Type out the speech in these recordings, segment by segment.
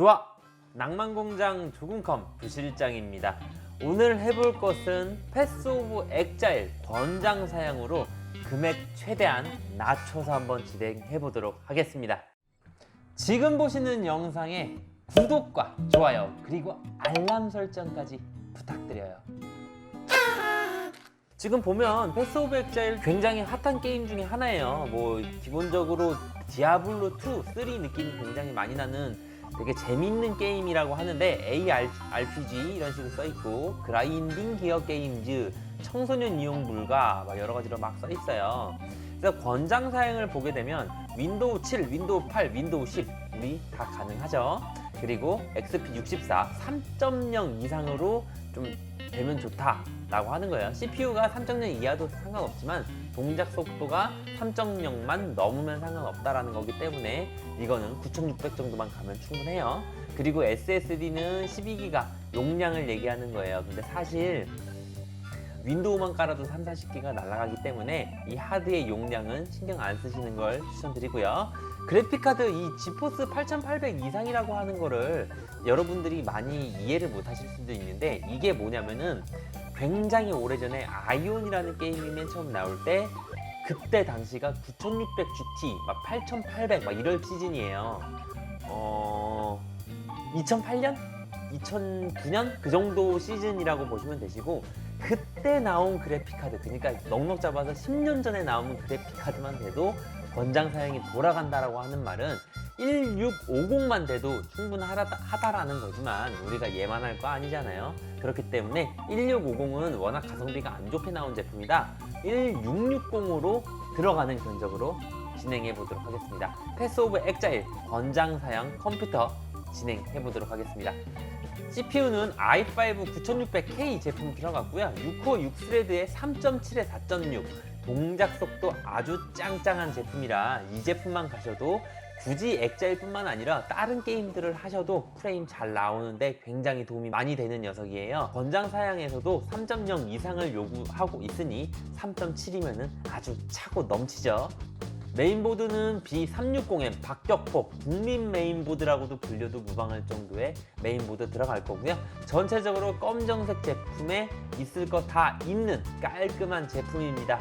좋아! 낭만공장 조금컴 부실장입니다. 오늘 해볼 것은 패스 오브 엑자일 권장 사양으로 금액 최대한 낮춰서 한번 진행해 보도록 하겠습니다. 지금 보시는 영상에 구독과 좋아요 그리고 알람 설정까지 부탁드려요. 지금 보면 패스 오브 엑자일 굉장히 핫한 게임 중에 하나예요. 뭐 기본적으로 디아블로 2, 3 느낌이 굉장히 많이 나는 되게 재밌는 게임이라고 하는데 ARPG 이런 식으로 써 있고 그라인딩 기어 게임즈, 청소년 이용 불가 막 여러 가지로 막 써 있어요. 그래서 권장 사양을 보게 되면 윈도우 7, 윈도우 8, 윈도우 10 우리 다 가능하죠. 그리고 XP64 3.0 이상으로 좀 되면 좋다라고 하는 거예요. CPU가 3.0 이하도 상관없지만 동작 속도가 3.0만 넘으면 상관없다라는 거기 때문에 이거는 9600 정도만 가면 충분해요. 그리고 SSD는 12기가 용량을 얘기하는 거예요. 근데 사실 윈도우만 깔아도 3, 40기가 날아가기 때문에 이 하드의 용량은 신경 안 쓰시는 걸 추천드리고요. 그래픽카드 이 지포스 8800 이상이라고 하는 거를 여러분들이 많이 이해를 못 하실 수도 있는데 이게 뭐냐면은 굉장히 오래전에 아이온이라는 게임이 맨 처음 나올 때 그때 당시가 9600 GT 막 8800 막 이럴 시즌이에요. 어 2008년? 2009년 그 정도 시즌이라고 보시면 되시고 그때 나온 그래픽 카드 그러니까 넉넉 잡아서 10년 전에 나온 그래픽 카드만 돼도 권장 사양이 돌아간다라고 하는 말은 1650만 돼도 충분하다라는 거지만 우리가 얘만 할 거 아니잖아요. 그렇기 때문에 1650은 워낙 가성비가 안 좋게 나온 제품이다. 1660으로 들어가는 견적으로 진행해 보도록 하겠습니다. 패스 오브 엑자일 권장 사양 컴퓨터 진행해 보도록 하겠습니다. CPU는 i5 9600K 제품 들어갔고요. 6코어 6스레드에 3.7에 4.6 동작 속도 아주 짱짱한 제품이라 이 제품만 가셔도 굳이 엑자일 뿐만 아니라 다른 게임들을 하셔도 프레임 잘 나오는데 굉장히 도움이 많이 되는 녀석이에요. 권장 사양에서도 3.0 이상을 요구하고 있으니 3.7이면 아주 차고 넘치죠. 메인보드는 B360M 박격포 국민 메인보드라고도 불려도 무방할 정도의 메인보드 들어갈 거고요. 전체적으로 검정색 제품에 있을 거 다 있는 깔끔한 제품입니다.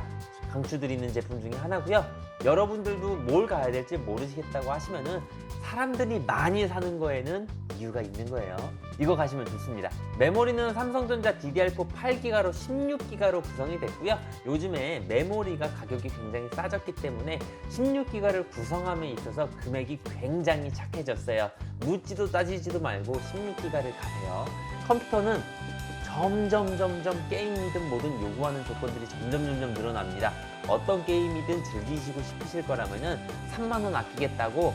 강추드리는 제품 중에 하나고요. 여러분들도 뭘 가야 될지 모르시겠다고 하시면은 사람들이 많이 사는 거에는 이유가 있는 거예요. 이거 가시면 좋습니다. 메모리는 삼성전자 DDR4 8기가로 16기가로 구성이 됐고요. 요즘에 메모리가 가격이 굉장히 싸졌기 때문에 16기가를 구성함에 있어서 금액이 굉장히 착해졌어요. 묻지도 따지지도 말고 16기가를 가세요. 컴퓨터는 점점 점점 게임이든 뭐든 요구하는 조건들이 점점 점점 늘어납니다. 어떤 게임이든 즐기시고 싶으실 거라면은 3만 원 아끼겠다고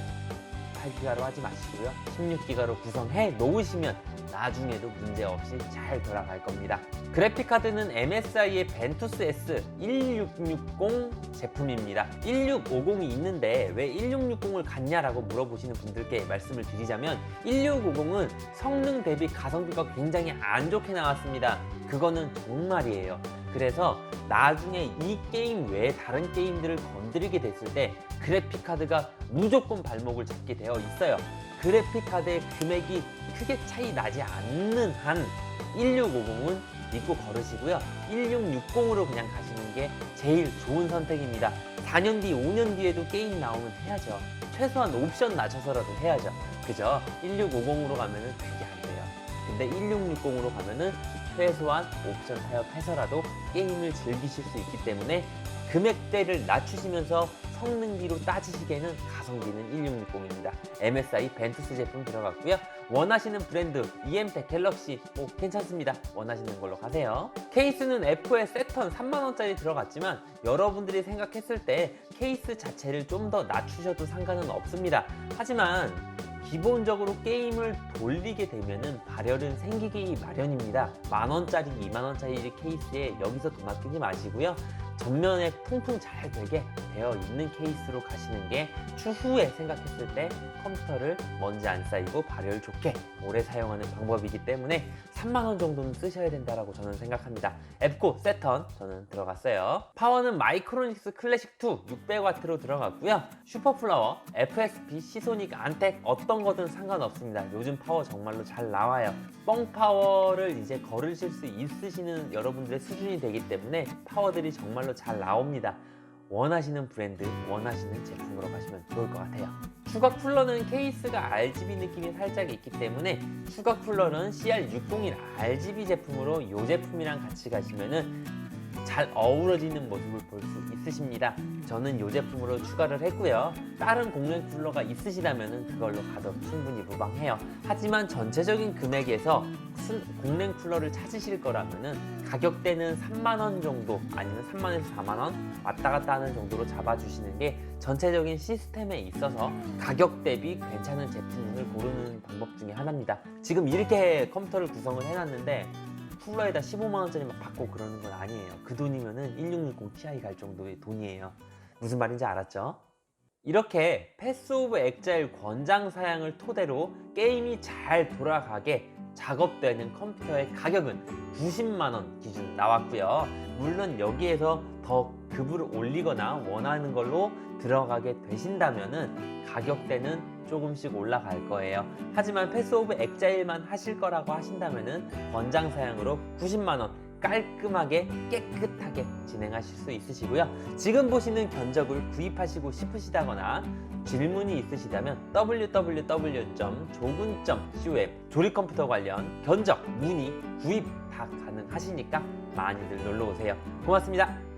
8기가로 하지 마시고요. 16기가로 구성해 놓으시면 나중에도 문제 없이 잘 돌아갈 겁니다. 그래픽 카드는 MSI의 벤투스 S 1660 제품입니다. 1650이 있는데 왜 1660을 갔냐라고 물어보시는 분들께 말씀을 드리자면 1650은 성능 대비 가성비가 굉장히 안 좋게 나왔습니다. 그거는 정말이에요. 그래서 나중에 이 게임 외에 다른 게임들을 건드리게 됐을 때 그래픽 카드가 무조건 발목을 잡게 되어 있어요. 그래픽 카드의 금액이 크게 차이 나지 않는 한 1650은 믿고 걸으시고요. 1660으로 그냥 가시는 게 제일 좋은 선택입니다. 4년 뒤, 5년 뒤에도 게임 나오면 해야죠. 최소한 옵션 낮춰서라도 해야죠. 그죠? 1650으로 가면은 그게 안 돼요. 근데 1660으로 가면은 최소한 옵션 타협해서라도 게임을 즐기실 수 있기 때문에 금액대를 낮추시면서 성능비로 따지시기에는 가성비는 1660입니다. MSI 벤투스 제품 들어갔고요. 원하시는 브랜드 EM텍 갤럭시 뭐 괜찮습니다. 원하시는 걸로 가세요. 케이스는 F의 세턴 3만원짜리 들어갔지만 여러분들이 생각했을 때 케이스 자체를 좀 더 낮추셔도 상관은 없습니다. 하지만 기본적으로 게임을 돌리게 되면은 발열은 생기기 마련입니다. 만 원짜리, 이만 원짜리 케이스에 여기서 돈 아끼지 마시고요. 전면에 통풍 잘 되게 되어 있는 케이스로 가시는 게 추후에 생각했을 때 컴퓨터를 먼지 안 쌓이고 발열 좋게 오래 사용하는 방법이기 때문에 3만 원 정도는 쓰셔야 된다라고 저는 생각합니다. 앱고 세턴 저는 들어갔어요. 파워는 마이크로닉스 클래식 2 600W로 들어갔고요. 슈퍼플라워, FSP, 시소닉, 안텍 어떤 거든 상관없습니다. 요즘 파워 정말로 잘 나와요. 뻥 파워를 이제 걸으실 수 있으시는 여러분들의 수준이 되기 때문에 파워들이 정말로 잘 나옵니다. 원하시는 브랜드, 원하시는 제품으로 가시면 좋을 것 같아요. 추각 쿨러는 케이스가 RGB 느낌이 살짝 있기 때문에 추각 쿨러는 CR601 RGB 제품으로 이 제품이랑 같이 가시면은 잘 어우러지는 모습을 볼 수 있으십니다. 저는 이 제품으로 추가를 했고요. 다른 공랭 쿨러가 있으시다면 그걸로 가도 충분히 무방해요. 하지만 전체적인 금액에서 순- 공랭 쿨러를 찾으실 거라면은 가격대는 3만 원 정도 아니면 3만 원에서 4만 원 왔다 갔다 하는 정도로 잡아주시는 게 전체적인 시스템에 있어서 가격 대비 괜찮은 제품을 고르는 방법 중에 하나입니다. 지금 이렇게 컴퓨터를 구성을 해놨는데 쿨러에다 15만 원짜리 막 받고 그러는 건 아니에요. 그 돈이면은 1660 Ti 갈 정도의 돈이에요. 무슨 말인지 알았죠? 이렇게 패스 오브 엑자일 권장 사양을 토대로 게임이 잘 돌아가게 작업되는 컴퓨터의 가격은 90만 원 기준 나왔고요. 물론 여기에서 더 급을 올리거나 원하는 걸로 들어가게 되신다면은 가격대는 조금씩 올라갈 거예요. 하지만 패스 오브 엑자일만 하실 거라고 하신다면은 권장 사양으로 90만 원 깔끔하게 깨끗하게 진행하실 수 있으시고요. 지금 보시는 견적을 구입하시고 싶으시다거나 질문이 있으시다면 www.조군.com 조립 컴퓨터 관련 견적, 문의, 구입 다 가능하시니까 많이들 놀러 오세요. 고맙습니다.